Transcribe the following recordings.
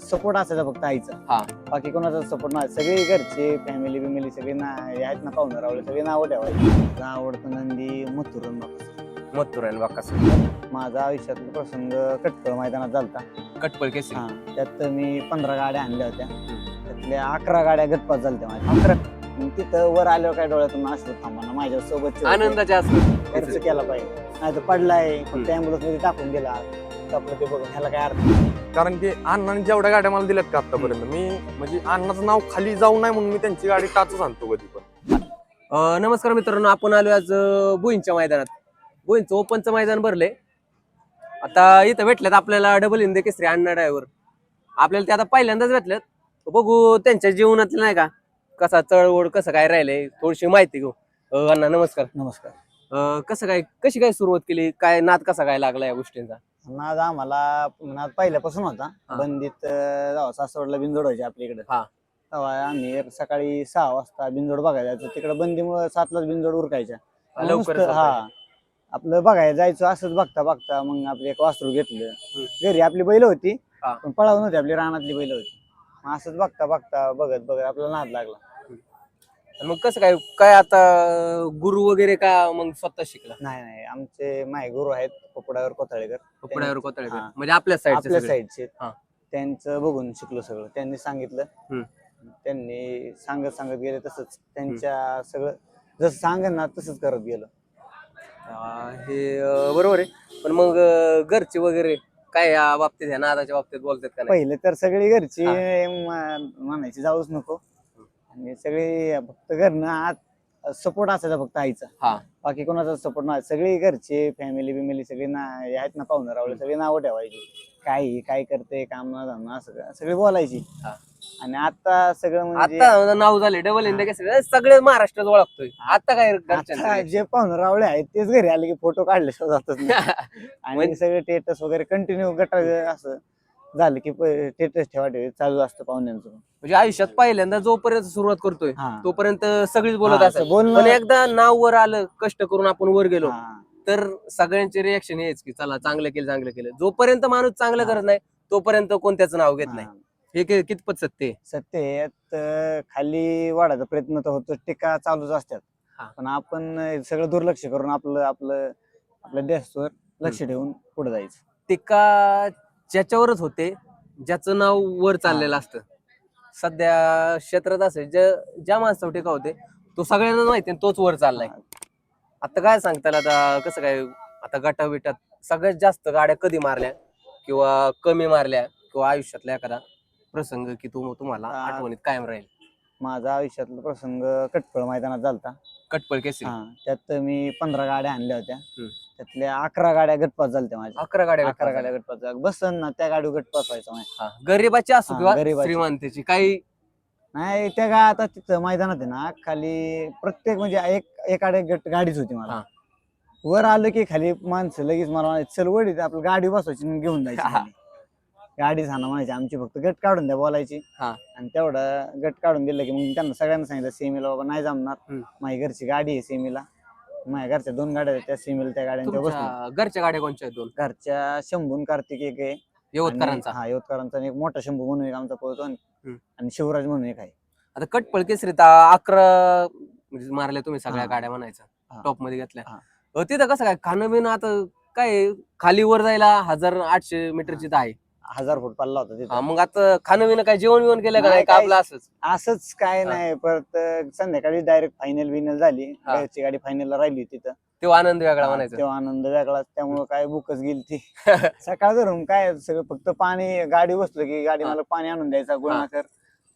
Support असायचा फक्त आईचा. हा. बाकी कोणाचा सपोर्ट नाही सगळे घरचे फॅमिली बिमिली सगळे ना हे आहेत ना पाहुणे रावले सगळे नावं ठेवायचे. माझा आवडतं नंदी मथुरन बाबा मथुर आणि बाकास माझा आयुष्यातला प्रसंग कटकळ मैदानात झालता. कटपळ केसरी. हा त्यात मी पंधरा गाड्या आणल्या होत्या. त्यातल्या अकरा गाड्या गटपास झाल्या माझ्या. अकरा. मग तिथं वर आल्यावर काय डोळ्यातून असलं थांबा माझ्या सोबत आनंदाच्या खर्च केला पाहिजे. नाही तर पडलाय. फक्त हम्म. अँब्युलन्समध्ये टाकून गेला आपलं ते बघून ह्याला काय अर्थ? नाही. कारण की अण्णाने जेवढ्या गाड्या मला दिल्यात का आतापर्यंत मी म्हणजे अण्णाचं नाव खाली जाऊ नये म्हणून मी त्यांची गाडी टाचच आणतो कधी पण. अ, नमस्कार मित्रांनो आपण आलो आज अ, बोईंच्या मैदानात. बोईंचं ओपनचं मैदान भरले आता इथं भेटल्यात आपल्याला डबल हिंद केसरी अण्णा ड्रायव्हर आपल्याला ते आता पहिल्यांदाच भेटल्यात. बघू त्यांच्या जीवनातलं नाही का? कसा चळवळ कसं काय राहिलंय थोडीशी माहिती घेऊ. अ, अण्णा नमस्कार. नमस्कार. अ, कसं काय कशी काय सुरुवात केली? काय नाद कसा काय लागला या गोष्टींचा? नाद आम्हाला नाद पहिल्यापासून होता. हा. बंदीत अं, सासवडला बिनजोड व्हायचे आपल्या इकडे. हा. तेव्हा आम्ही सकाळी सहा वाजता बिनजोड बघायला जायचो. तिकडे बंदीमुळे सातलाच बिनजोड उरकायच्या. मग लवकर नुसतं- हा. आपलं बघायला जायचो असंच बघता बघता मग आपले एक वासरू घेतलं. घरी आपली बैल होती हा. पण पळावून होती आपली रानातली बैल होती. मग असंच बघता बघता बघत बघत आपल्याला नाद लागला. मग कसं काय काय आता गुरु वगैरे का मग स्वतः शिकला? नाही नाही आमचे माय गुरु आहेत पोपडावर कोथाळेकर. कपड्यावर कोतळेकर हा. म्हणजे आपल्या आपल्या साईड साईडचे हा. त्यांचं बघून शिकलो सगळं. त्यांनी सांगितलं. हम्म. त्यांनी सांगत सांगत गेले तसंच. त्यांच्या सगळं जसं सांगेन ना तसंच करत गेलो. हे अं, बरोबर आहे. पण मग अं, घरचे वगैरे काय या बाबतीत या नादाच्या बाबतीत बोलतात का नाही? पहिले तर सगळी घरची म- म्हणायची जाऊच नको. आणि सगळी फक्त घरनं आत सपोर्ट असायचा फक्त आईचा. हा. बाकी कोणाचा सपोर्ट नाही सगळी घरचे फॅमिली बिमिली सगळी ना हे आहेत ना पाहुणे रावले सगळी नावं ठेवायची. काय काय करते काम ना असं सगळी बोलायची. हा. आणि आता सगळं म्हणजे आता नाव झाले डबल इंडिया सगळे महाराष्ट्रात ओळखतोय. आता काय घरच्यांचं जे पाहुणे रावळे आहेत तेच घरी आले की फोटो काढले जातच नाही. आणि सगळे टेटस वगैरे कंटिन्यू गटा असं. झालं की टेटस ठेवा ठेवी चालू असतं पाहुण्यांचं म्हणजे आयुष्यात पहिल्यांदा जोपर्यंत सुरुवात करतोय हा. तोपर्यंत सगळीच बोलत हा, असत असं बोलणं- पण एकदा नाव वर आलं कष्ट करून आपण वर गेलो हा. तर सगळ्यांचे रिएक्शन हेच की चला चांगलं केलं चांगलं केलं जोपर्यंत माणूस चांगलं हा. करत नाही तोपर्यंत कोणत्याच नाव घेत नाही हा. हे कि- कितपत सत्य आहे? सत्य आहे, यात अं, खाली वाढायचा प्रयत्न तर होतो टीका चालूच असतात हा. पण आपण अं, सगळं दुर्लक्ष करून आपलं आपलं आपल्या देशावर लक्ष ठेवून पुढे जायचं टीका ज्याच्यावरच होते ज्याचं नाव वर चाललेलं असतं. सध्या क्षेत्रात असेल ज्या ज्या माणसावर टीका होते तो सगळ्यांना माहिती आहे, तोच वर चाललाय. आता काय सांगताल आता कसं काय आता गटा बिटात सगळ्यात जास्त गाड्या कधी मारल्या किंवा कमी मारल्या किंवा आयुष्यातला एखादा प्रसंग की तो तुम्हाला आठवणीत कायम राहील? माझा आयुष्यातला प्रसंग कटफळ मैदानात झालता. कटपळ केसरी. हा, त्यात मी पंधरा गाड्या आणल्या होत्या. हम्म. त्यातल्या अकरा गाड्या गटपास झाल्या माझ्या अकरा गाड्या अकरा गाड्या गटपास झाल्या. बसन ना त्या गाडी गटपास व्हायचा माझ्या. हा, गरीबाची असो हा, किंवा गरिबाची. श्रीमंतीची काही नाही त्या गा आता तिथं मैदानात आहे ना खाली प्रत्येक म्हणजे एक एक आड एक गट गाडीच होती मला हा. वर आलं की खाली माणसं लगेच मला म्हणायची, चल वडी आपली गाडी बसवायची आणि घेऊन जायची. खाली. गाडी झाणं म्हणायची आमची फक्त गट काढून द्या बोलायची हा. आणि तेवढं गट काढून दिलं की मग त्यांना सगळ्यांना सांगितलं सेमीला बाबा नाही जमणार हम्म. माझी घरची गाडी आहे सेमीला माझ्या घरच्या दोन गाड्या आहेत त्या सेमीला त्या गाड्यांच्या बसलो तुमच्या घरच्या गाड्या कोणच्या आहेत दोन? घरच्या शंभून कार्तिक एक आहे. यवतकरांचा. आणि- हा यवतकरांचा आणि एक मोठा शंभू म्हणून एक आमचा पळतो आणि हम्म. आणि शिवराज म्हणून एक आहे. आता कटपळ केसरीत आ- अकरा म्हणजे मारल्या तुम्ही सगळ्या हा. गाड्या म्हणायचं. हा. टॉपमध्ये घेतल्या. हा. अ, तिथं कसं काय? खाणं बिणं आता काय खाली वर जायला हजार आठशे मीटरची तर आहे. हजार फूट पल्ला होता हा, तिथं मग आता खाणं बिणं काय जेवण बिवण केलं का नाही, नाही का काही- आपलं असंच असंच काय हा. नाही परत संध्याकाळी डायरेक्ट फायनल बिनल झाली हा. घरची गाडी फायनलला राहिली तिथं तेव्हा आनंद वेगळा हा, म्हणायचं तेव्हा आनंद वेगळाच त्यामुळे काय बुकच गेली ती सकाळ धरून काय सगळं फक्त पाणी गाडी बसलो की गाडी हा. मला पाणी आणून द्यायचा गुणाकर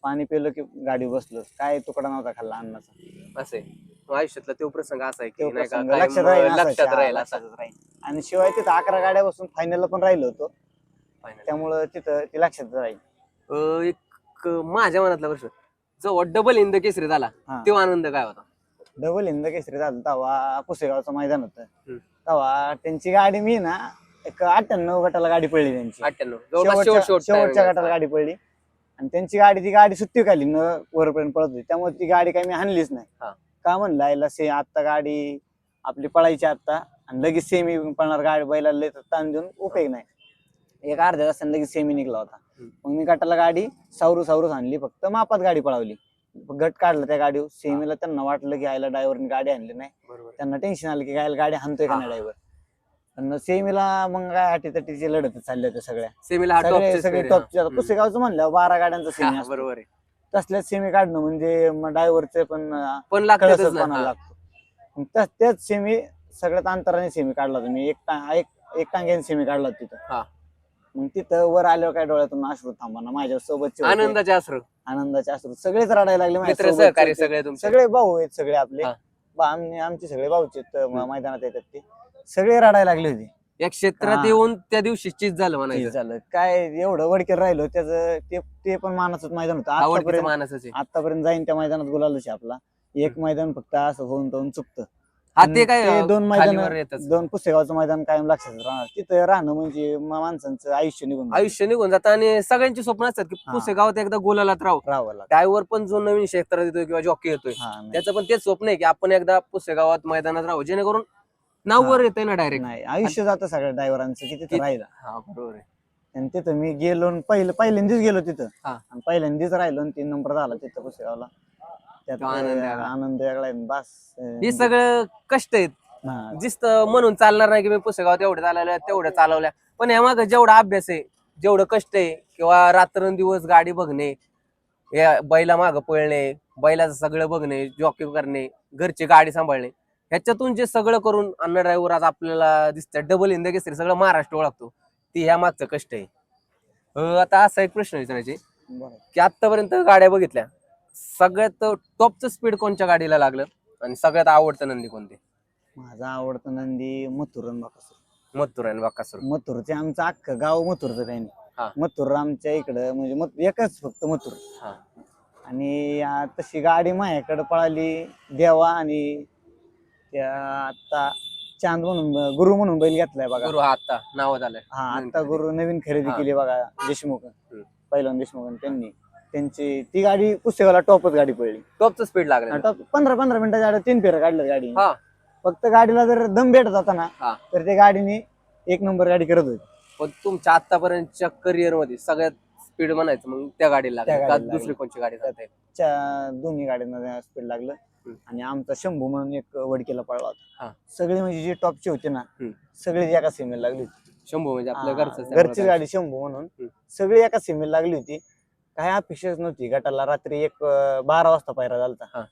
पाणी पिलं की गाडी बसलो काय तुकडा नव्हता खाल्ला अन्नाचा असं आहे. मग आयुष्यातला तो प्रसंग असा आहे की तो नाही का प्रसंग काय लक्षात मग राहील लक्षात हा, राहील असा राहील. आणि शिवाय तिथं अकरा गाड्या बसून फायनलला पण राहिलो होतो. त्यामुळं तिथं ती लक्षात राहील. अ, एक माझ्या मनातला प्रश्न. जेव्हा डबल इंद केसरी झाला हा. तेव्हा आनंद काय होता? डबल हिंद केसरी झालं तेव्हा पुसेगावचं मैदान होतं. हम्म. तेव्हा त्यांची गाडी मी ना एक अठ्ठ्याण्णव गटाला गाडी पडली त्यांची. अठ्ठ्याण्णव. जवळपास शेवट शेवटच्या शेवट शेवटच्या timing गटाला. गाडी पडली. आणि त्यांची गाडी ती गाडी सुट्टी खाली न वरपर्यंत पळत होती. त्यामुळे ती गाडी काही मी हाणलीच नाही. का म्हणलं आईला से आता गाडी आपली पळायची आता आणि लगेच सेमी पळणार गाडी बैलाला लय ताण देऊन उपयोग नाही. एक अर्ध्या तासाने लगेच सेमी निघला होता. मग मी गटाला गाडी सावरू सावरूच आणली फक्त मापात गाडी पळवली. गट काढला त्या गाडीवर. सेमीला त्यांना वाटलं की आयला ड्रायव्हरने गाडी आणली नाही. त्यांना टेन्शन आलं की गायला गाडी हाणतोय का. नाही ड्रायव्हर सेमीला मग काय अटीतटीची लढत चालल्या होत्या सगळ्या सेमीला सगळे. पुसेगावचं म्हणल्यावर बारा गाड्यांचा सेमी बरोबर तसल्याच सेमी काढणं म्हणजे मग ड्रायव्हरचे पण पण. लागतो. त्याच सेमी सगळ्यात अंतराने सेमी काढला होता. मी एक एक टांग्याने सेमी काढला. तिथं. मग तिथं वर आल्यावर काय डोळ्यातून अश्रू थांबा माझ्या सोबतचे होते. आनंदाचे असर आनंदाचे अश्रू. सगळेच रडायला लागले मित्र सहकारी. सगळे तुमचे. सगळे भाऊ आहेत सगळे आपले. हा. बा- आम्ही आमचे सगळे भाऊचे आहेत, म- मैदानात येतात ते. सगळे रडायला लागले होते. या क्षेत्रात हा. येऊन त्या दिवशी चीज झालं म्हणायचं. झालं. काय एवढं वडकेर राहिलो त्याचं ते ते पण मानाचंच मैदान होतं. आतापर्यंत माणसाचे आतापर्यंत जाईन त्या मैदानात गुलालच आहे आपला. एक मैदान फक्त असं होऊन तो चुकतं. हा ते काय ते दोन खालीवर मैदान येतच. दोन पुस्तकाचं मैदान कायम लक्षात राहणार. तिथं राहणं म्हणजे म- माणसांचं आयुष्य निघून जातं. आयुष्य निघून जातं आणि सगळ्यांची स्वप्न असतात की हा. पुसे गावात एकदा गोलालात राहू राहावं लागतं. त्यावर पण जो नवीन क्षेत्रात येतोय किंवा जॉकी येतोय हा नाही. त्याचं पण तेच स्वप्न आहे की आपण एकदा पुसे गावात मैदानात राहू जेणेकरून नाव हा. वर येतंय ना डायरेक्ट नाही आयुष्य जातं सगळ्या ड्रायव्हरांचं की तिथं राहिलं हा बरोबर आहे. आणि तिथं मी गेलो आणि पहिलं पहिल्यांदाच गेलो तिथं. हा. आणि पहिल्यांदाच राहिलो आणि तीन नंबर झाला तिथं पुस्तकाला त्यात तो आनंद अं, वेगळा. आनंद वेगळा आहे. बस अं, हे सगळं कष्ट आहेत हा. जिस्त म्हणून चालणार नाही की मी पुस्तकात एवढं चालवल्या तेवढं चालवल्या पण यामाग जेवढा अभ्यास आहे जेवढं कष्ट आहे किंवा रात्रंदिवस गाडी बघणे या बैला माग पळणे बैलाचं सगळं बघणे जॉकी करणे घरची गाडी सांभाळणे ह्याच्यातून जे सगळं करून अन्न ड्रायव्हर आज आपल्याला दिसतं डबल इंद केसरी सगळं महाराष्ट्र ओळखतो ती ह्या मागचं कष्ट आहे अं, आता असा एक प्रश्न विचारायचे बरं. की आतापर्यंत गाड्या बघितल्या सगळ्यात टॉपचं स्पीड कोणत्या गाडीला लागलं आणि सगळ्यात आवडतं नंदी कोणते माझा आवडता नंदी मथुर आणि बाकासूर मथुर आणि बाकासूर मथुरचे आमचं अख्खं गाव मथुरचं काही हा. नाही मथुर आमच्या इकडं म्हणजे मथ- एकच फक्त मथुर हा. आणि आ, तशी गाडी माझ्याकडे पळाली देवा आणि त्या आता चांद म्हणून ब- गुरु म्हणून बैल घेतलाय बघा गुरु हा आता नाव झालंय हा नवीन आता खरेदी. गुरु नवीन खरेदी हा. केली बघा देशमुख हम्म. पहिलवान देशमुख त्यांनी त्यांची ती गाडी पुस्तकाला टॉपच गाडी पडली टॉपचं स्पीड लागलं टॉप पंधरा पंधरा मिनिटाच्या गाडी तीन फेऱ्या काढल्या गाडी हा. फक्त गाडीला जर दम भेटत होता ना हा. तर ते गाडीने एक नंबर गाडी करत होती पण तुमच्या आतापर्यंतच्या करिअरमध्ये सगळ्यात स्पीड म्हणायचं मग त्या गाडीला त्या लागली का गाडीला दुसरी लागली. कोणची गाडी जाते च्या दोन्ही गाड्यांना स्पीड लागलं हम्म. आणि आमचा शंभू म्हणून एक वडकीला पळला हा. होता सगळे म्हणजे जे टॉपचे होते ना हम्म. सगळे एका सीमेला लागली होती शंभू म्हणजे आपल्या हा, घरचं घरची गाडी शंभू म्हणून हम्म. सगळी एका सीमेला लागली होती काय अपेक्षाच नव्हती गटाला रात्री एक अं, बारा वाजता पायरा हा. झालता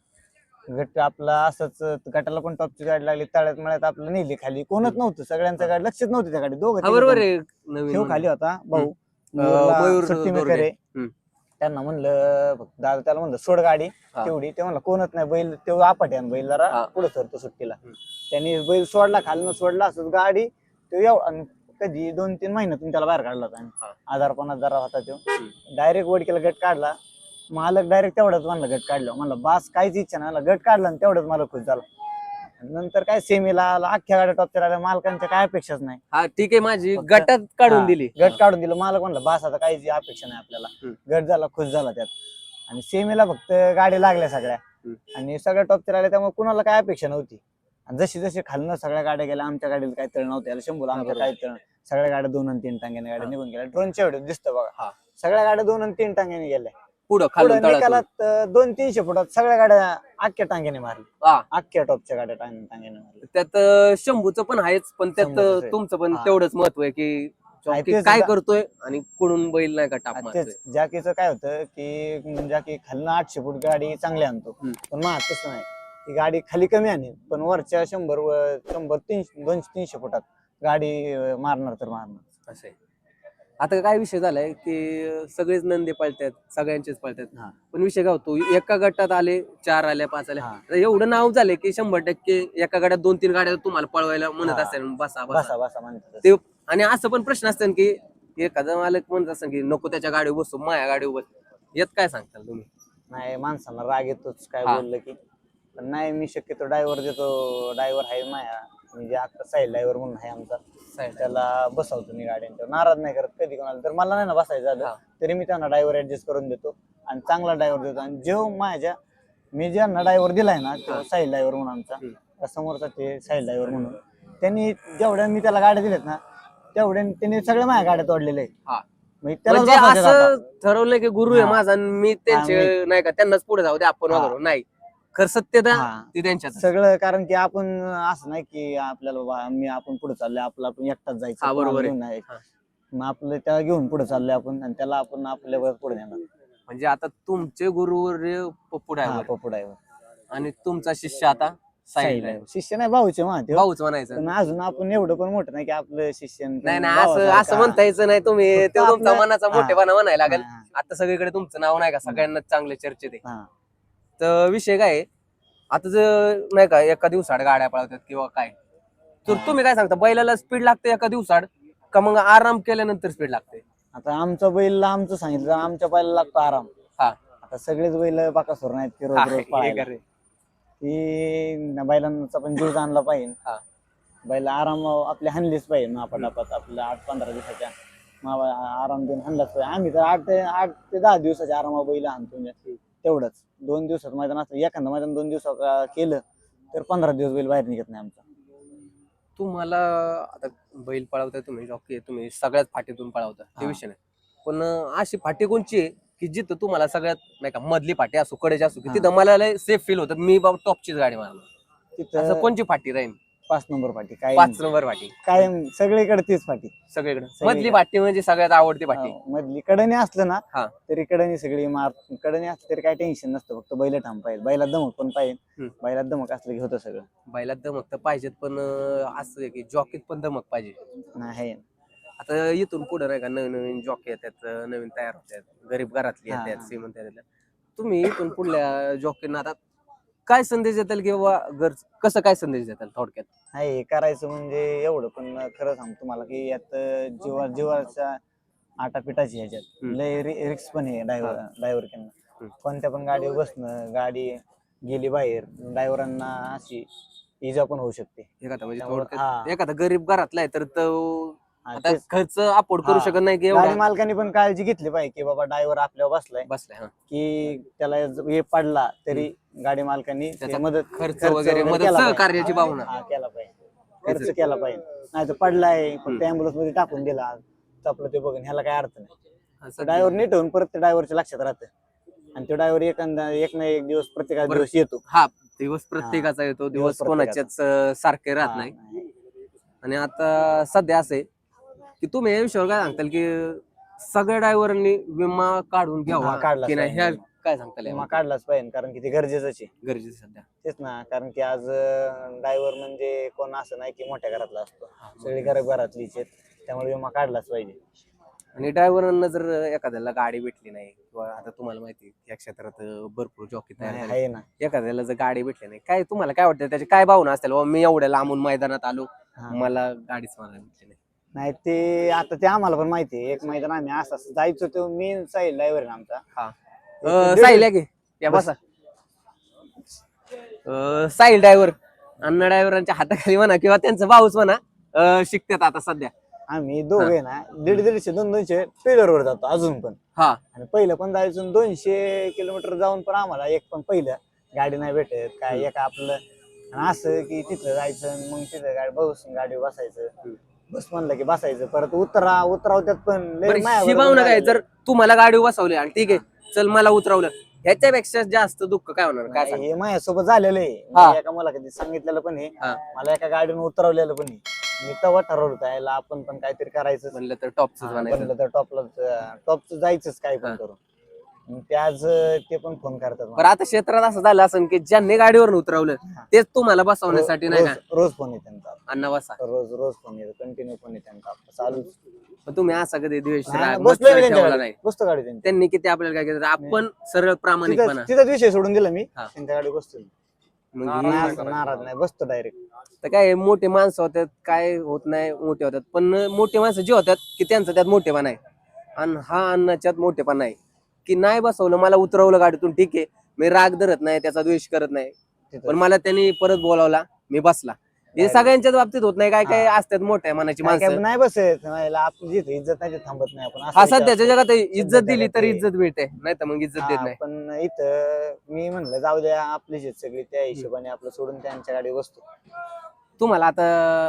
गट आपला असंच गटाला पण टॉपची गाडी लागली तळ्यात मळ्यात आपलं नेली खाली कोणच नव्हतं सगळ्यांच्या गाडी लक्षच नव्हती त्या गाडी दोघं हा बरोबर आहे. नवीन ठेव. खाली होता भाऊ अं, मयूरला मयूर सुट्टी दोरगे. मेकर आहे. हम्म. त्यांना म्हणलं दादा त्याला म्हणलं सोड गाडी हा. तेवढी ते म्हणलं कोणच नाही बैल तेव्हा आपट्यान बैल जरा हा. पुढे सरतो सुट्टीला हम्म. त्यांनी बैल सोडला खालनं सोडला असं गाडी तो एव आणि कधी दोन तीन महिन्यातून त्याला बाहेर काढला होता हा. आजारपणात जरा होता तो. डायरेक्ट वडकीला गट काढला. मालक डायरेक्ट तेवढंच म्हणलं गट काढलं. म्हणलं बास काहीच इच्छा नाही. म्हणलं, गट काढला आणि तेवढंच मला खुश झाला. नंतर काय सेमीला आला अख्ख्या गाड्या टॉपच्या आल्या मालकांच्या काय अपेक्षाच नाही. हा ठीक आहे माझी. फक्त- गटात काढून हा, दिली. गट काढून दिलं. मालक म्हणलं बास आता काहीच अपेक्षा नाही आपल्याला. हम्म. गट झाला खुश झाला त्यात. आणि सेमीला फक्त गाडी लागल्या सगळ्या. हम्म. आणि सगळ्या टॉपच्या राहिल्या त्यामुळे कुणाला काय अपेक्षा नव्हती. आणि जशी जशी खालनं सगळ्या गाड्या गेल्या आमच्या गाडीला काय तळ नव्हते. याला शंभूला आमच्या बरोबर. काय तळ सगळ्या गाड्या दोन आणि तीन टांग्याने गाड्या. निघून गेल्या ड्रोनच्या एवढे दिसतं. बघा सगळ्या गाड्या दोन आणि तीन टांग्याने गेल्या पुढं. निकालात दोन तीनशे फुटात सगळ्या गाड्या अख्ख्या टांग्याने मारली हा. अख्ख्या टॉपच्या गाड्या टांग- टांग्याने मारली त्यात शंभूचं पण आहेच पण त्यात. तुमचं पण. तेवढंच महत्त्व आहे की काय करतोय आणि कुठून बैल नाही का टाप जॅकीचं काय होतं की जॅकी खालनं आठशे फूट गाडी चांगली आणतो. पण मग तसं नाही ती गाडी खाली कमी आणि पण वरच्या शंभर शंभर तीनशे दोनशे तीनशे फुटात गाडी अं, मारणार तर मारणार. असं आहे. आता काय विषय झालाय की सगळेच नंदी पळतात सगळ्यांचेच पळतात हा. पण विषय काय होतो एका गटात आले चार आल्या पाच आल्या हा. आता एवढं नाव झालंय की शंभर टक्के एका गाड्यात दोन तीन गाड्या तुम्हाला पळवायला म्हणत हा. असेल बसा बसा. बसा बसा म्हणतात ते आणि असं पण प्रश्न असतात की एखादा मालक म्हणत असेल की नको त्याच्या गाडीवर बसू माया गाडीवर बस. यात काय सांगताल तुम्ही? नाही माणसांना राग येतोच काय हा. बोललं की. पण नाही मी शक्यतो ड्रायव्हर देतो ड्रायव्हर आहे माया. म्हणजे आता साईड ड्रायव्हर म्हणून आहे आमचा. त्याला बसवतो मी गाड्यांच्यावर नाराज नाही करत कधी कोणाला तर मला नाही ना बसायचं. झालं तरी मी त्यांना ड्रायव्हर ऍडजस्ट करून देतो आणि चांगला ड्रायव्हर देतो आणि जो माझ्या मी ज्यांना ड्रायव्हर दिलाय ना तो. साईड ड्रायव्हर म्हणून आमचा समोरचा ते साईड ड्रायव्हर म्हणून त्यांनी जेवढ्या मी त्याला गाड्या दिल्यात ना तेवढ्या त्यांनी सगळ्या माझ्या गाड्या तोडलेल्या आहेत हा म्हणजे. असं ठरवलं की गुरु आहे. माझा आणि मी त्यांचे नाही का त्यांनाच पुढे जाऊ दे आपण. वगैरे नाही खर सत्यता हा. ती त्यांच्यात सगळं कारण की आपण असं नाही की आपल्याला बा- मी आपण पुढे चाललोय आपलं आपण एकटाच जायचं हा, बरोबर कोणाला आहे. घेऊन नाही. हा. मग आपलं त्याला घेऊन पुढे चाललोय आपण आणि त्याला आपण आपल्यावर पुढे नेणार म्हणजे आता तुमचे गुरु पप्पू हा, ड्रायव्हर पप्पू driver. आणि तुमचा शिष्य आता साई साई ड्रायव्हर driver. शिष्य नाही भाऊचे माहिती भाऊच म्हणायचं पण अजून आपण एवढं पण मोठं नाही की आपलं शिष्य आणि नाही नाही असं भावासारखं. असं म्हणता यायचं नाही तुम्ही फक्त ते तुमचा आपलं- मनाचा. मोठेपणा म्हणायला लागेल हा, आता सगळीकडे तुमचं नाव नाही का सगळ्यांना चांगले चर्चेत आहे हा. तर विषय काय आहे? आता जर नाही का एका दिवसाड गाड्या पळवतात किंवा काय तर. तुम्ही काय सांगता बैलाला स्पीड लागते एका दिवसाड का मग आराम केल्यानंतर स्पीड लागते आता आमचा बैल आमचं सांगितलं आमच्या बैला लागतो आराम हा. आता सगळेच बैल बाकासोर नाहीत की रोज हा, रोज हे पळायला. ती बैलांचा पण जीव आणला पाहिजे हा. बैल आराम आपले हाणलीच पाहिजे मापाटापात आपल्या आठ पंधरा दिवसाच्या मावा आराम देऊन हाणलाच पाहिजे आम्ही तर आठ ते आठ ते दहा दिवसाच्या आरामा बैल आणतो म्हणजे तेवढंच. दोन दिवसात मैदान असतं एखादं मैदान दोन दिवसात केलं तर पंधरा दिवस बैल बाहेर निघत नाही आमचा. तुम्हाला आता बैल पळवताय तुम्ही जॉकी तुम्ही सगळ्याच फाटीतून पळवता ते. विषय नाही. पण अशी फाटी कोणची आहे की जिथं तुम्हाला सगळ्यात नाही का मधली फाटी असो कडेची असो की. तिथं मला सेफ फील होतं. मी बाबा टॉपचीच गाडी मारणार. तिथं कोणची फाटी राहील पाच नंबर पाठी काय पाच नंबर फाटी कायम सगळीकडे तीच पाठी. सगळीकडे. सगळीकडे. मधली फाटी म्हणजे सगळ्यात आवडती हो, मधली. कडणी असलं ना हा. तरी कडणी सगळी मार कडणी असलं तरी काय टेन्शन नसतं. फक्त बैल ठाम पाहिजे. बैला दमक पण पाहिजे. हम्म. बैलात दमक असलं की होतं सगळं. बैलात दमक तर पाहिजेत पण अं, असं आहे की जॉकीत पण दमक पाहिजे. नाही. आता इथून पुढे नाही का नवीन नवीन जॉकी येतात नवीन तयार होतात. गरीब घरातली हा, येतात. श्रीमंत येतात. तुम्ही इथून पुढल्या जॉकींना आता काय संदेश देताल किंवा घर कसं काय संदेश देताल थोडक्यात आहे हे करायचं म्हणजे एवढं पण खरं सांगतो तुम्हाला की यात जीवा जीवाच्या आटापिटाची ह्याच्यात हम्म. लय रिक्स पण आहे ड्रायव्हर ड्रायव्हर हम्म. कोणत्या पण गाडीवर बसणं गाडी गेली बाहेर ड्रायव्हरांना अशी इजा पण होऊ शकते एखादा म्हणजे त्यामुळं- थोडक्यात हा. एखादा गरीब घरातला आहे तर तो आता तेच. खर्च अफोर्ड करू हा. शकत नाही की गाडी एवढा. मालकाने पण काळजी घेतली पाहिजे की बाबा ड्रायव्हर आपल्यावर बसलाय. बसलाय हा. की त्याला ज- हे पडला तरी गाडी मालकांनी ते त्याचा मदत खर्च वगैरे मदत केला पाहिजे. सहकार्याची भावना. हा केला पाहिजे. खर्च केला पाहिजे. नाही तर पडलाय फक्त हम्म. अँब्युलन्समध्ये टाकून दिला. चपलं ते बघून ह्याला काय अर्थ नाही. असं ड्रायव्हर नीट होऊन परत त्या ड्रायव्हरच्या लक्षात राहतं. आणि तो ड्रायव्हर एखादा एक ना एक दिवस प्रत्येका बरं. दिवस येतो. हा दिवस प्रत्येकाचा येतो. दिवस दिवस कोणाच्याच अं, सारखे राहत नाही. आणि आता सध्या असं की तुम्ही या विषयावर काय सांगताल की सगळ्या ड्रायव्हरांनी विमा काढून घ्यावा काढलाच की नाही? ह्या. काय सांगताल विमा यावर? काढलाच पाहिजे कारण की ते गरजेचंच आहे. गरजेचं सध्या. तेच ना कारण की आज ड्रायव्हर म्हणजे कोण असं नाही की मोठ्या घरातला असतो. सगळी गरीब घरातलीच आहेत त्यामुळे विमा काढलाच पाहिजे. आणि ड्रायव्हरांना जर एखाद्याला गाडी भेटली नाही किंवा आता तुम्हाला माहिती आहे, या क्षेत्रात अं, भरपूर जॉकी तयार नाही, झाले. आहे ना. एखाद्याला जर गाडी भेटली नाही काय तुम्हाला काय वाटतं? त्याची काय भावना असतील? बाबा मी एवढ्या लांबून मैदानात आलो हा. मला गाडीच मला भेटली नाही. नाही ते आता ते आम्हाला पण माहिती आहे. एक मैदान आम्ही असं असं जायचो तो मेन साईड ड्रायव्हर आमचा. अं, साहिल या की? या बसा. अं, साहिल ड्रायव्हर अण्णा ड्रायव्हरांच्या हाताखाली म्हणा किंवा त्यांचं भाऊच म्हणा अं, शिकतात आता सध्या. आम्ही दोघे ना दीड दीडशे दोन दोनशे ट्रेलर वर जातो अजून पण. हा. आणि पहिलं पण जायचं दोनशे किलोमीटर जाऊन पण आम्हाला एक पण पहिलं गाडी नाही भेटत. काय एक आपलं. आणि असं की तिथं जायचं आणि मग तिथं गाडी बसून गाडीवर बसायचं. बस म्हणलं की बसायचं परत उतरा उतरावत्यात पण लय बरं, मायावर भावना काय. जर तुम्हाला गाडी बसवली आणि ठीक आहे चल मला उतरवलं ह्याच्यापेक्षा जास्त दुःख काय होणार काय सांग हे माझ्यासोबत झालेलं आहे हा. एका मुलाखतीत सांगितलेलं पण हा. मला एका गाडीनं उतरवलेलं पण आहे मी तेव्हा ठरवलं होतं याला आपण पण काहीतरी करायचं म्हणलं तर टॉपच म्हणायचं बनलं तर टॉपला टॉपच जायचंच काय पण हा. करून मग ते आज ते पण फोन करतात मला. बरं आता क्षेत्रात असं झालं असं की ज्यांनी गाडीवर उतरवलं. तेच तुम्हाला बसवण्यासाठी नाही का? रोज रोज फोन येते त्यांचा अण्णा बसा रोज रोज फोन येतो कंटिन्यू फोन येते त्यांचा चालू पण तुम्ही असा कधी द्वेष नाही, राग, बसलोय मत्सर मी त्यांच्या ठेवला गाडीत. नाही? बसतो गाडी त्यांची त्यांनी किती आपल्याला काय केलं? आपण सरळ प्रामाणिकपणा. तिथं- तिथंच विषय सोडून दिला मी. हा. त्यांच्या गाडी बसतो मग ही- नाराज नाही बसतो डायरेक्ट तर काय मोठे माणसं होतात काय होत नाही मोठे होतात. पण मोठे माणसं जे होतात की त्यांचं त्यात मोठेपणा आहे. आणि हा अन्नाच्यात मोठेपणा आहे. की नाही बसवलं मला उतरवलं गाडीतून ठीक आहे. मी राग धरत नाही त्याचा द्वेष करत नाही. पण मला त्यांनी परत बोलावला मी बसला. हे. सगळ्यांच्याच बाबतीत होत नाही काय काय. असतात मोठ्या मनाची माणसं. नाही आपली जिथे इज्जत नाही थांबत नाही आपण. असं करतो. जगात इज्जत दिली तर इज्जत मिळते नाही तर मग इज्जत देत नाही. पण इथं मी म्हणलं जाऊ द्या आपली शेत सगळी त्या हिशोबाने आपलं सोडून त्यांच्या गाडी बसतो. तुम्हाला आता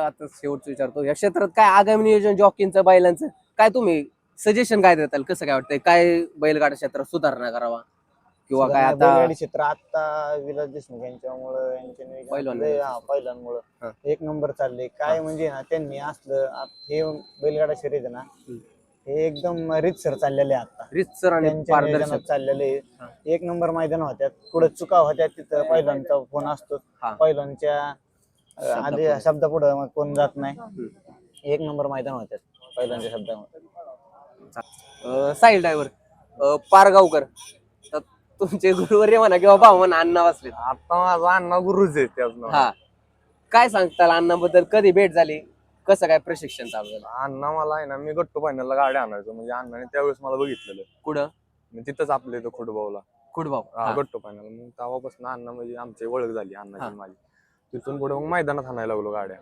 आता शेवटचं विचारतो. या क्षेत्रात काय आगामी नियोजन जॉकींचं बैलांचं? काय तुम्ही सजेशन काय देताल? कसं काय वाटतंय? काय बैलगाडा क्षेत्रात सुधारणा करावा? किंवा काय आता बैलगाडी क्षेत्र आता विलास देशमुख यांच्यामुळं यांच्या पहिलवान नियोजन. हा, हा. एक नंबर चालले काय म्हणजे ना त्यांनी असलं आप- हे बैलगाडा शर्यत आहे ना हम्म. हे एकदम रितसर चाललेले आहे आता रितसर आणि त्यांच्या नियोजनात पारदर्शक चाललेले हा. एक नंबर मैदान होत्यात. पुढे चुका होत्या तिथं पहिल्यांचा फोन असतो. हा. पहिल्यांच्या अं, आधी शब्दापुढं. शब्दा पुढे मग कोण जात नाही. एक नंबर मैदान होत्यात पहिल्यांच्या शब्दामध्ये साईल ड्रायव्हर पारगावकर. तुमचे गुरुवर म्हणा किंवा भाऊ म्हणा अण्णा वाचले आता माझा अण्णा गुरुच आहे त्याच हा. काय सांगताल अण्णाबद्दल? कधी भेट झाली? कसं काय प्रशिक्षण चालू झालं? अण्णा मला आहे ना मी गट्टू फायनलला गाडी आणायचो. म्हणजे अण्णाने त्यावेळेस मला बघितलेलं. कुठं? मी तिथंच आपल्या इथं खुडबावला. हा, गट्टू फायनल. मग तेव्हापासून अण्णा म्हणजे आमची ओळख झाली. अण्णाची माझी. तिथून पुढे मग मैदानात हाणायला लागलो गाड्या.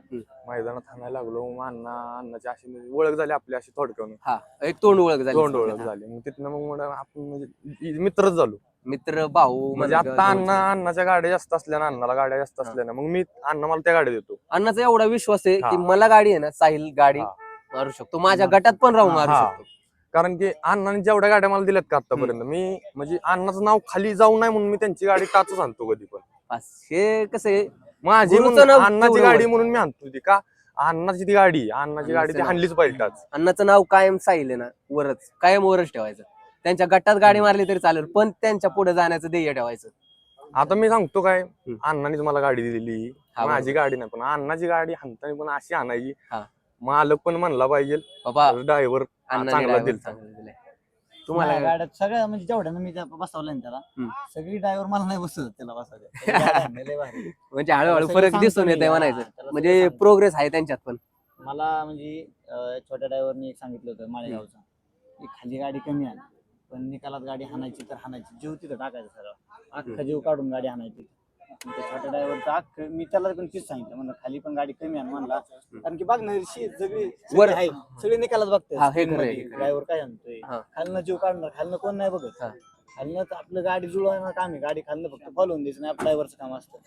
मैदानात हाणायला लागलो मग अण्णा अण्णाची अशी म्हणजे ओळख झाली आपली अशी थोडक्यानं हा एक तोंड ओळख झाली. दोन ओळख झाली. मग तिथनं मग आपण म्हणजे मित्रच झालो. मित्र भाऊ म्हणजे म्हणा आता अण्णा अण्णाच्या गाड्या जास्त असल्या ना अण्णाला गाड्या जास्त असल्या ना मग मी अण्णा मला त्या गाड्या देतो. अण्णाचा एवढा विश्वास आहे की. मला गाडी आहे ना साहिल गाडी. मारू शकतो. माझ्या गटात पण राहून मारू. शकतो. कारण की अण्णाने जेवढ्या गाड्या मला दिल्यात का आतापर्यंत मी म्हणजे अण्णाचं नाव खाली जाऊ नये म्हणून मी त्यांची गाडी टाचच आणतो कधी पण. हे कसं आहे माझी गुरुचं म्हणून- नाव अण्णाची गाडी. म्हणून मी आणतो ती का अण्णाची ती गाडी. अण्णाची गाडी ती. हाणलीच पाहिजे अण्णाचं नाव कायम साहिल आहे ना वरच कायम वरच ठेवायचं त्यांच्या गटात गाडी मारली तरी चालेल पण त्यांच्या पुढे जाण्याचं ध्येय ठेवायचं आता मी सांगतो काय अण्णानेच मला गाडी दिलेली हा, माझी गाडी नाही पण अण्णाची गाडी हाणताना पण अशी आणायची हा. मालक पण म्हणला पाहिजे बाबा ड्रायव्हर अण्णाने चांगला driver दिलता. चांगला दिलाय. तुम्हाला गाड्यात सगळ्या म्हणजे जेवढ्या मी त्या बसवलंय ना त्याला. सगळी ड्रायव्हर मला नाही बसत त्याला भारी. म्हणजे हळूहळू सगळं फरक सांगतो दिसून मी, येते हा, म्हणायचं. त्याला सगळं म्हणजे सांगतो. प्रोग्रेस आहे त्यांच्यात पण. मला म्हणजे अं, छोट्या ड्रायव्हरनी एक सांगितलं होतं माळेगावचा. की खाली गाडी कमी आण पण निकालात गाडी हाणायची तर हाणायची. जीव तिथं टाकायचा सरळ अख्खा जीव काढून गाडी हाणायची. आणि त्या छोट्या ड्रायव्हरचा अख्ख मी त्याला पण तीच सांगितलं म्हणलं खाली पण गाडी कमी आण म्हणला. कारण की बघ ना शी सगळी वर- आहे. सगळी निकालात बघते. हा, खरं आहे, हे खरं आहे. ड्रायव्हर काय आणतोय हा. खालनं जीव काढणार खालनं कोण नाही बघत. हा. खालनं तर आपलं गाडी जुळवणार काम आहे. गाडी खालनं फक्त फॉलोन द्यायचं नाही ड्रायव्हरचं काम असतं.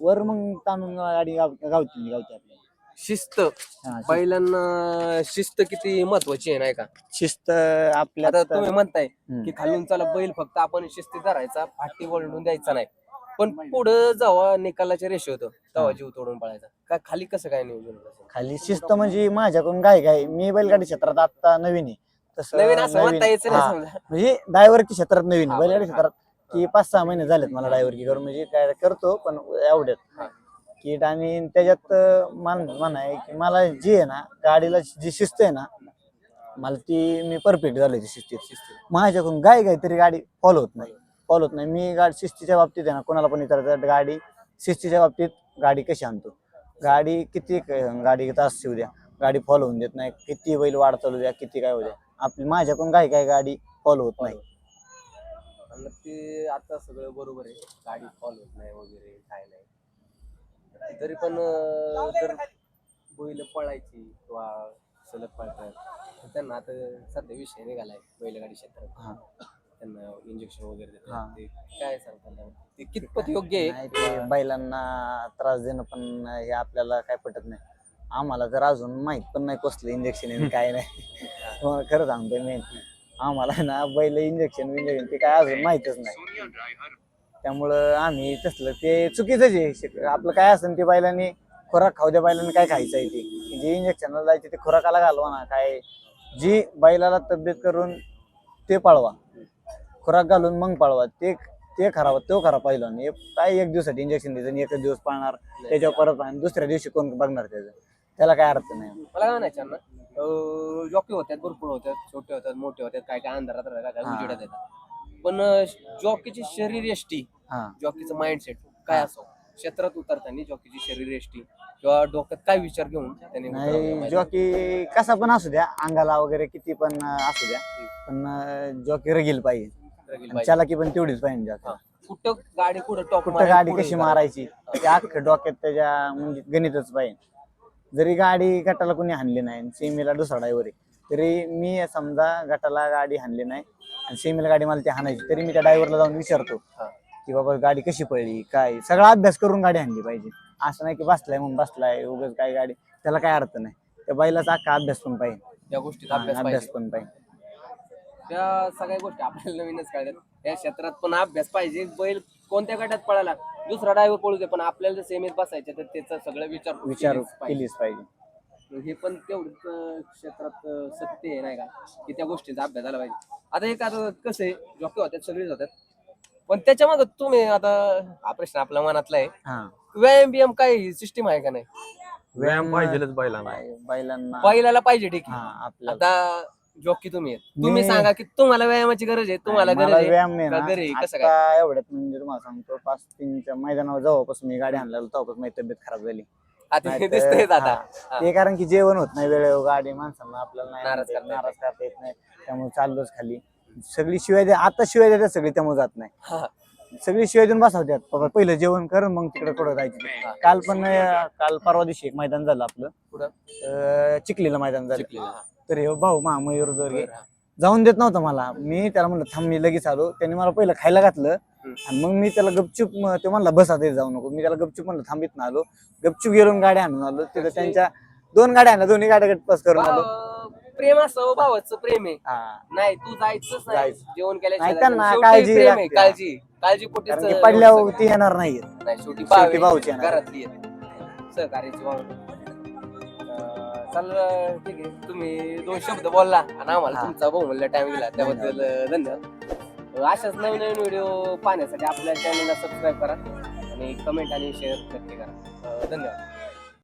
वर मग ताणून गाडी गाव- गावती गावती आपल्याला शिस्त. हा, पहिल्यांदा शिस्त किती महत्वाची आहे नाही का? शिस्त आपल्या आता तुम्ही म्हणताय. की खालून चला बैल फक्त आपण शिस्ती धरायचा फाटी वळून द्यायचा नाही. पण पुढं जेव्हा निकालाच्या रेषे होतं तेव्हा. जीव तोडून पळायचा काय खाली कसं काय नियोजन होतं? खाली शिस्त म्हणजे माझ्याकडून काय काय मी बैलगाडी क्षेत्रात आता नवीन आहे तसं नवीन असं म्हणता यायचं हा. नाही समजा म्हणजे ड्रायव्हरकी क्षेत्रात नवीन आहे बैलगाडी. क्षेत्रात की पाच सहा महिने झालेत मला ड्रायव्हरकी करून म्हणजे काय करतो पण एवढ्यात. की आणि त्याच्यात अं, मान म्हणा आहे की मला जी आहे ना गाडीला जी शिस्त आहे ना मला ती मी परफेक्ट ती शिस्तीत शिस्ती. माझ्याकडून काय काय तरी गाडी फॉलो होत नाही फॉलो होत नाही. मी गाडी शिस्तीच्या बाबतीत आहे ना कोणाला पण विचारायचं गाडी शिस्तीच्या बाबतीत गाडी कशी आणतो? गाडी किती गाडी तास शिवू द्या गाडी फॉलो होऊन देत नाही. किती बैल वाढ चालू द्या किती काय होऊ द्या. आपली माझ्याकडून काय काय गाडी फॉलो होत नाही. ते आता सगळं बरोबर आहे. गाडी फॉल होत नाही वगैरे काय नाही. तरी पण जर बैल पळायची किंवा सलग पळतात त्यांना आता सध्या विषय निघालाय बैलगाडी क्षेत्रात. त्यांना इंजेक्शन वगैरे देतात. ते काय सांगतात ते कितपत योग्य आहे? नाही ते बैलांना त्रास देणं पण हे आपल्याला काय पटत नाही. आम्हाला तर अजून माहीत पण नाही कसलं इंजेक्शन काय नाही. तुम्हाला खरं सांगतोय मी. आम्हाला ना बैल इंजेक्शन विंजेक्शन ते काय अजून माहितच नाही. त्यामुळं आम्ही तसलं ते चुकीचंच आहे शिक- आपलं काय असेल ते बैलांनी खोराक खाऊ द्या बैलांनी काय खायचं आहे ते. जे इंजेक्शनला जायचे ते खोराकाला घालवा ना काय. जी बैलाला तब्येत करून ते पळवा. खुराक घालून मग पळवा. ते ते खराब तो खरा पहिला. आणि काय एक दिवसासाठी इंजेक्शन द्यायचं आणि एकच दिवस पाळणार त्याच्यावर परत आणि दुसऱ्या दिवशी कोण बघणार त्याचं? त्याला काय अर्थ नाही. मला काय म्हणायचं ना जॉकी होत्यात भरपूर होत्यात छोटे होतात मोठे होतात काय काय अंधारात राहतात काय. उजेडात येतात. पण जॉकीची शरीर यष्टी हा. जॉकीचं माइंडसेट काय असो. क्षेत्रात उतरताना जॉकीची शरीर यष्टी किंवा डोक्यात काय विचार घेऊन त्याने? जॉकी कसा पण असू द्या अंगाला वगैरे किती पण असू द्या. पण जॉकी रगील पाहिजे. आणि. चालाकी पण तेवढीच पाहिजे. जॉकी कुठं गाडी कुठं टॉप कुठं गाडी कशी मारायची? ते अख्खं डोक्यात त्याच्या म्हणजे गणितच पाहिजे. जरी गाडी गटाला कोणी हाणली नाही सेमीला दुसरा ड्रायव्हर आहे तरी मी समजा गटाला गाडी हाणली नाही आणि सेमीला गाडी मला ती हाणायची तरी मी त्या ड्रायव्हरला जाऊन विचारतो. की बाबा गाडी कशी पडली काय? सगळा अभ्यास करून गाडी हाणली पाहिजे. असं नाही की बसलाय म्हणून बसलाय उगाच काय गाडी त्याला काय अर्थ नाही. त्या बैलाचा अख्खा अभ्यास पण पाहिजे. या गोष्टीचा अभ्यास अभ्यास पाहिजे. पण पाहिजे. त्या सगळ्या गोष्टी आपल्याला नवीनच कळतात. या क्षेत्रात पण अभ्यास पाहिजे. बैल कोणत्या गटात पळाला दुसरा ड्रायव्हर पळू दे पण आपल्याला जर सेमीत बसायचे तर त्याचा सगळं विचार विचार केलीच पाहिजे. केलीच पाहिजे. हे पण तेवढंच अं, क्षेत्रात अं, सत्य आहे नाही का? की त्या गोष्टीचा अभ्यास झाला पाहिजे. आता एक आता कसं आहे जॉकी होतात सगळेच होतात पण त्याच्या मागं तुम्ही आता हा प्रश्न आपल्या मनातला आहे. हा. व्यायाम बियाम काय सिस्टीम आहे का नाही? व्यायाम पाहिजेलच बैलांना. बाय- बैलांना. बैलाला पाहिजे ठीक हा आहे आपल्याला. आता जॉकी तुम्ही आहेत. तुम्ही मी- सांगा की तुम्हाला व्यायामाची गरज आहे तुम्हाला मला गरज आहे व्यायाम आहे का ना घरी? कसं काय? आता एवढ्यात म्हणजे तुम्हाला सांगतो पाच तीनच्या मैदानावर जेव्हापासून मी गाडी आणलेलो तेव्हापासून माझी तब्येत खराब झाली आता नाहीतर- दिसतंयच आता हा. ते कारण की जेवण होत नाही वेळेवर गाडी माणसांना आपल्याला नाही नाराज म्हणता येत, करता नाराज करता येत नाही त्यामुळे चाललोच खाली सगळी शिवाय द्या आता शिवाय देतात सगळी त्यामुळे जात नाही हा. सगळी शिवाय देऊन बसवतात बाबा पहिलं जेवण कर मग तिकडे थोडं जायचं काल पण अं, काल परवा दिवशी एक मैदान झालं आपलं कुठं? अं, चिखलीला मैदान झालं चिखलीला. तर हे भाऊ मा मयूर हा. जाऊन देत नव्हता मला. मी त्याला म्हणलं थांब मी लगेच आलो. त्यांनी मला पहिलं खायला घातलं. आणि मग मी त्याला गपचूप म- ते म्हणला बस आता इथे जाऊ नको. मी त्याला गपचूप म्हणलं थांबित ना आलो. गपचूप गेलो आणि गाड्या आणून आलो. तिथं त्यांच्या दोन गाड्या आणल्या. दोन्ही गाड्या गटपास करून आलो. भाव- प्रेम असं भावाचं प्रेम आहे. हा. नाही तू जायचंच नाही. जायचं. जेवण नाही, शेवटी काळजी प्रेम आहे लागते. काळजी. काळजी पोटी कारण की पडल्यावर ती येणार नाही. नाही शेवटी भाव भाऊची आहे ना. घरातली आहे. सहकार्याची चल ठीक आहे. तुम्ही दोन शब्द बोलला आणि आम्हाला. तुमचा म्हणला टाइम दिला. त्याबद्दल धन्यवाद. अशाच नवीन नवीन व्हिडिओ पाहण्यासाठी आपल्या चॅनलला सबस्क्राईब करा आणि कमेंट आणि शेअर नक्की करा. धन्यवाद.